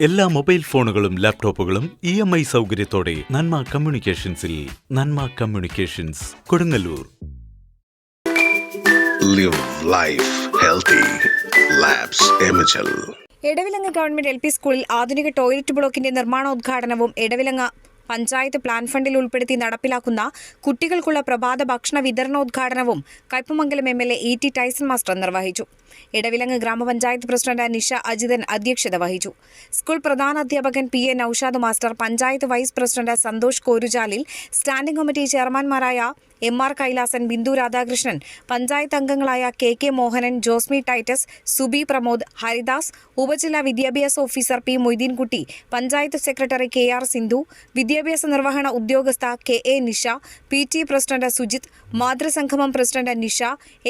എല്ലാ മൊബൈൽ ഫോണുകളും ലാപ്ടോപ്പുകളും ഇ എം ഐ സൗകര്യത്തോടെ Nanma കമ്മ്യൂണിക്കേഷൻസിൽ Nanma communications Kodungallur live life. Edavilangu government L P സ്കൂളിൽ ആധുനിക ടോയ്ലറ്റ് ബ്ലോക്കിന്റെ നിർമ്മാണോദ്ഘാടനവും എടവിലങ്ങ് പഞ്ചായത്ത് പ്ലാൻ ഫണ്ടിൽ ഉൾപ്പെടുത്തി നടപ്പിലാക്കുന്ന കുട്ടികൾക്കുള്ള പ്രഭാത ഭക്ഷണ വിതരണോദ്ഘാടനവും Kaipamangalam M L A E T Tyson master നിർവഹിച്ചു. ഇടവിലങ്ങ് ഗ്രാമപഞ്ചായത്ത് പ്രസിഡന്റ് നിഷ അജിതൻ അധ്യക്ഷത വഹിച്ചു. School പ്രധാനാധ്യാപകൻ P A Naushad master panchayat vice president Santhosh Korujalil standing committee ചെയർമാൻമാരായ M R Kailasan Bindu Radhakrishnan panchayat അംഗങ്ങളായ K K Mohanan Josmi Titus Subi Pramod Haridas ഉപജില്ലാ വിദ്യാഭ്യാസ officer P Moitheenkutty panchayat secretary K R Sindhu വിദ്യാഭ്യാസ നിർവഹണ ഉദ്യോഗസ്ഥ K A Nisha P T president Sujith മാതൃസംഗമം president Nisha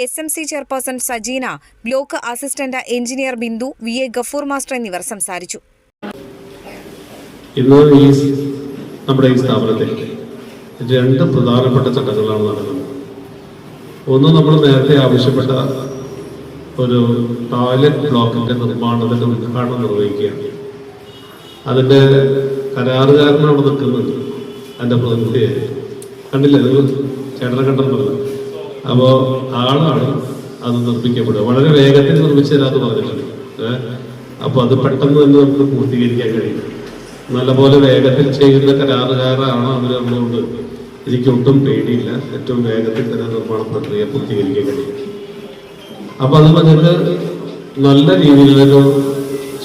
S M C chairperson Sajeena block assistant engineer Bindu V A Gafoor master എന്നിവർ സംസാരിച്ചു. ഇന്ന് ഈ നമ്മുടെ ഈ സ്ഥാപനത്തിൽ രണ്ട് പ്രധാനപ്പെട്ട ചട്ടങ്ങളാണ് നടക്കുന്നത്. ഒന്ന് നമ്മൾ നേരത്തെ ആവശ്യപ്പെട്ട ഒരു ടോയ്ലറ്റ് ബ്ലോക്കിന്റെ നിർമ്മാണത്തിന്റെ ഉദ്ഘാടനം നിർവഹിക്കുകയാണ്. അതിന്റെ കരാറുകാരൻ അവിടെ നിൽക്കുന്നത് അതിന്റെ പ്രതിനിധിയായി കണ്ടില്ലേ നിങ്ങൾ? ചേട്ടനെ കണ്ടെന്നല്ല അപ്പോൾ ആളാണ് അത് നിർമ്മിക്കപ്പെടുക. വളരെ വേഗത്തിൽ നിർമ്മിച്ചു തരാമെന്ന് പറഞ്ഞിട്ടുണ്ട്. അപ്പോൾ അപ്പൊ അത് പെട്ടെന്ന് തന്നെ നമുക്ക് പൂർത്തീകരിക്കാൻ കഴിയും. നല്ലപോലെ വേഗത്തിൽ ചെയ്യുന്ന കരാറുകാരാണ് അവർ അതുകൊണ്ട് എനിക്ക് ഒട്ടും പേടിയില്ല. ഏറ്റവും വേഗത്തിൽ തന്നെ നിർമ്മാണ പ്രക്രിയ പൂർത്തീകരിക്കാൻ കഴിയും. അപ്പൊ അത് പറഞ്ഞിട്ട് നല്ല രീതിയിലൊരു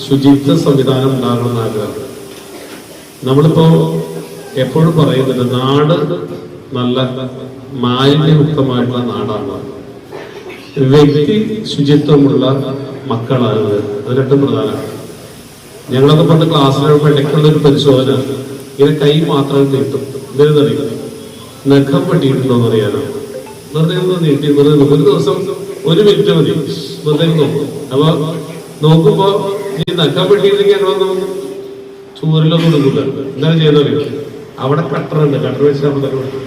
ശുചിത്വ സംവിധാനം ഉണ്ടാകണമെന്ന് ആഗ്രഹം. നമ്മളിപ്പോ എപ്പോഴും പറയുന്നുണ്ട് നാട് നല്ല മാലിന്യമുക്തമായിട്ടുള്ള നാടാണ്. വ്യക്തി ശുചിത്വമുള്ള മക്കളാണ്. അത് രണ്ടും പ്രധാനമാണ്. ഞങ്ങളൊക്കെ പണ്ട് ക്ലാസ്സിലുള്ള ഇടയ്ക്കുള്ള ഒരു പരിശോധന ഇങ്ങനെ കൈ മാത്രം നീട്ടും. എന്തെന്നറിയും നഖം വെട്ടിയിട്ടുണ്ടോ എന്ന് അറിയാനോ വെറുതെ ഒന്ന് നീട്ടി വെറുതെ ഒരു ദിവസം ഒരു മിനിറ്റ് മതി. വെറുതെ നോക്കും. അപ്പൊ നോക്കുമ്പോ ഈ നഖം വെട്ടിയില്ലെങ്കിൽ ഞങ്ങളൊന്നും ചൂരിലൊന്നും കൊടുക്കില്ല എന്താണ് ചെയ്യുന്നത് അവിടെ കട്ടറുണ്ട് കട്ടർ വെച്ചാൽ നമ്മൾ തന്നെ.